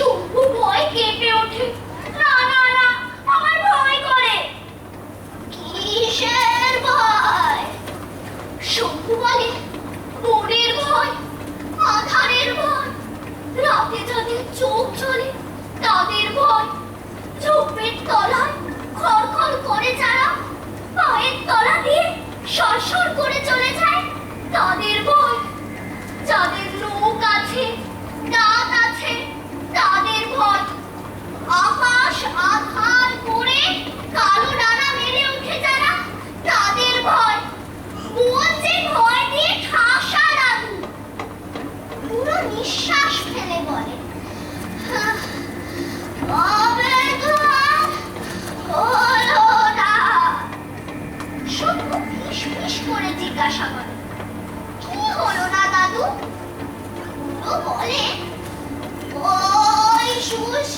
শম্ভু ভয় কেঁপে ওঠে। না না না আমার ভয় করে। কিসের ভয়? শম্ভু বলে নিঃশ্বাস ফেলে বলে। করে জিজ্ঞাসা করে। কি হলো না দাদু? বলে ওই সুস